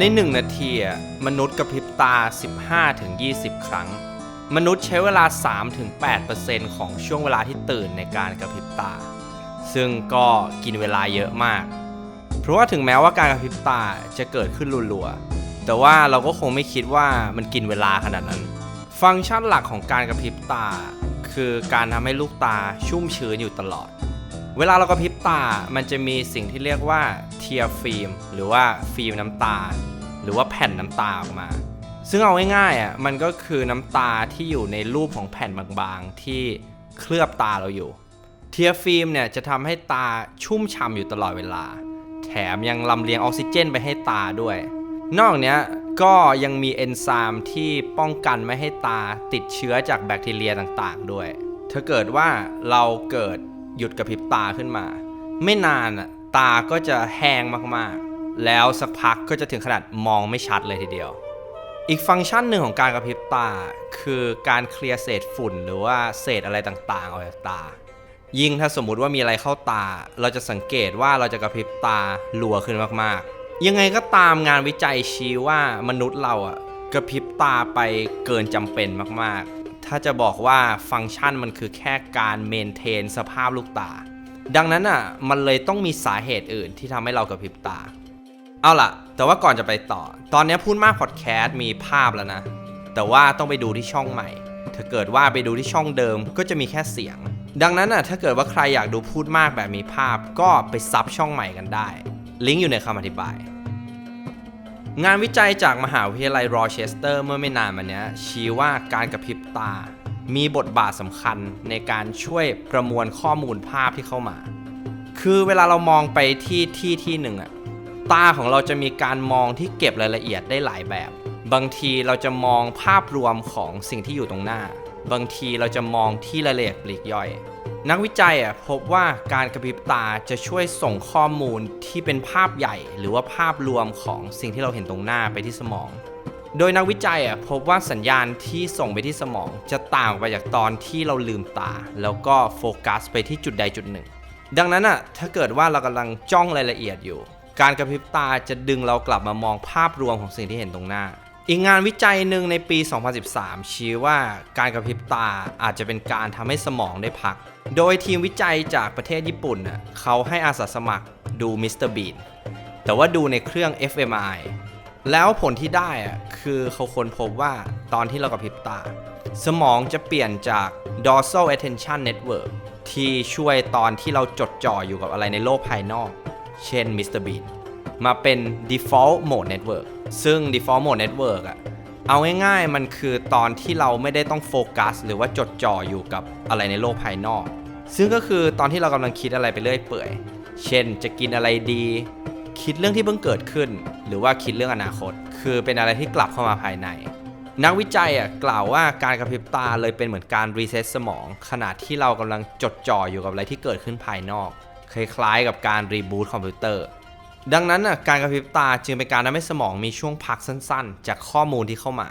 ใน 1 นาทีอะมนุษย์กระพริบตา 15-20 ครั้ง มนุษย์ใช้เวลา 3-8%ของช่วงเวลาที่ตื่นในการกระพริบตา ซึ่งก็กินเวลาเยอะมาก เพราะว่าถึงแม้ว่าการกระพริบตาจะเกิดขึ้นรัวๆ แต่ว่าเราก็คงไม่คิดว่ามันกินเวลาขนาดนั้น ฟังก์ชันหลักของการกระพริบตา คือการทำให้ลูกตาชุ่มชื้นอยู่ตลอด เวลาเรากระพริบ ตา มันจะมีสิ่งที่เรียกว่าเทียฟิล์มหรือว่าฟิล์มน้ำตา หรือว่าแผ่นน้ำตาออกมา ซึ่งเอาง่ายๆอะมันก็คือน้ำตาที่อยู่ในรูปของแผ่นบางๆ ที่เคลือบตาเราอยู่ เทียฟิล์มเนี่ยจะทำให้ตาชุ่มฉ่ำอยู่ตลอดเวลา แถมยังลำเลียงออกซิเจนไปให้ตาด้วย นอกเนี้ยก็ยังมีเอนไซม์ที่ป้องกันไม่ให้ตาติดเชื้อจากแบคทีเรียต่างๆ ด้วย ถ้าเกิดว่าเราเกิดหยุดกระพริบตาขึ้นมา ไม่นานอะตาก็จะแห้งมากๆ แล้วสักพักก็จะถึงขนาดมองไม่ชัดเลยทีเดียว อีกฟังก์ชันหนึ่งของการกระพริบตา คือการเคลียร์เศษฝุ่นหรือว่าเศษอะไรต่างๆออกจากตา ยิ่งถ้าสมมุติว่ามีอะไรเข้าตา เราจะสังเกตว่าเราจะกระพริบตาลัวขึ้นมากๆ ยังไงก็ตามงานวิจัยชี้ว่ามนุษย์เราอะกระพริบตาไปเกินจำเป็นมากๆ ถ้าจะบอกว่าฟังก์ชันมันคือแค่การเมนเทนสภาพลูกตา ดังนั้นอะมันเลยต้องมีสาเหตุอื่นที่ทำให้เรากระพริบตา เอาล่ะ แต่ว่าก่อนจะไปต่อ ตอนนี้พูดมากพอดแคสต์มีภาพแล้วนะ แต่ว่าต้องไปดูที่ช่องใหม่ ถ้าเกิดว่าไปดูที่ช่องเดิมก็จะมีแค่เสียง ดังนั้นอะถ้าเกิดว่าใครอยากดูพูดมากแบบมีภาพ ก็ไปซับช่องใหม่กันได้ ลิงก์อยู่ในคำอธิบาย งานวิจัยจากมหาวิทยาลัยโรเชสเตอร์เมื่อไม่นานมานี้ชี้ว่าการกระพริบตา มีบทบาทสำคัญในการช่วยประมวลข้อมูลภาพที่เข้ามา คือเวลาเรามองไปที่ที่ที่หนึ่งอะตาของเราจะมีการมองที่เก็บรายละเอียดได้หลายแบบ บางทีเราจะมองภาพรวมของสิ่งที่อยู่ตรงหน้า บางทีเราจะมองที่รายละเอียดปลีกย่อย นักวิจัยอะพบว่าการกระพริบตาจะช่วยส่งข้อมูลที่เป็นภาพใหญ่ หรือว่าภาพรวมของสิ่งที่เราเห็นตรงหน้าไปที่สมอง โดยนักวิจัยอะพบว่าสัญญาณที่ส่งไปที่สมอง จะต่างไปจากตอนที่เราลืมตา แล้วก็โฟกัสไปที่จุดใดจุดหนึ่ง ดังนั้นอะถ้าเกิดว่าเรากำลังจ้องรายละเอียดอยู่ การกระพริบตาจะดึงเรากลับมามองภาพรวมของสิ่งที่เห็นตรงหน้า อีกงานวิจัยหนึ่งในปี 2013 ชี้ว่าการกระพริบตาอาจจะเป็นการทำให้สมองได้พัก โดยทีมวิจัยจากประเทศญี่ปุ่นเขาให้อาสาสมัครดูมิสเตอร์บีนแต่ว่าดูในเครื่อง fMRI แล้วผลที่ได้อะคือเขาค้นพบว่าตอนที่เรากระพริบตา สมองจะเปลี่ยนจาก dorsal attention network ที่ช่วยตอนที่เราจดจ่ออยู่กับอะไรในโลกภายนอก เช่น Mr. Bean มาเป็น default mode network ซึ่ง default mode network อะเอาง่ายๆ มันคือตอนที่เราไม่ได้ต้องโฟกัส หรือว่าจดจ่ออยู่กับอะไรในโลกภายนอก ซึ่งก็คือตอนที่เรากำลังคิดอะไรไปเรื่อยเปื่อย เช่นจะกินอะไรดี คิดเรื่องที่เพิ่งเกิดขึ้น หรือว่าคิดเรื่องอนาคต คือเป็นอะไรที่กลับเข้ามาภายใน นักวิจัยอะกล่าวว่าการกระพริบตาเลยเป็นเหมือนการรีเซ็ตสมอง ขณะที่เรากำลังจดจ่ออยู่กับอะไรที่เกิดขึ้นภายนอก คล้ายๆ กับการรีบูตคอมพิวเตอร์ดังนั้นอะการกระพริบตาจึงเป็นการทำให้สมองมีช่วงพักสั้นๆ จากข้อมูลที่เข้ามา